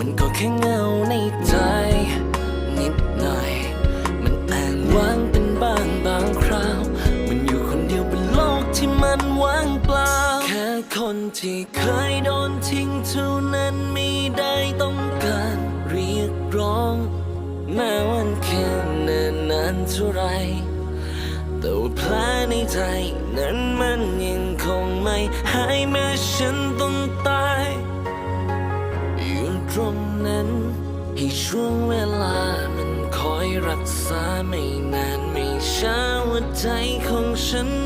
มันก็แค่เงาในใจ นิดหน่อย มันแอ้างว้างเป็นบ้างบางคราว มันอยู่คนเดียวบนโลกที่มันว่างเปล่า แค่คนที่เคยโดนทิ้งเท่านั้นไม่ได้ต้องการเรียกร้อง แม้วันแค่นานนานเท่าไรแต่ว่าแผลในใจนั้นมันยังคงไม่หายแม้ฉันต้อง ตรงนั้น ให้ช่วงเวลามันคอยรักษาไม่นานไม่ช้าหัวใจของฉัน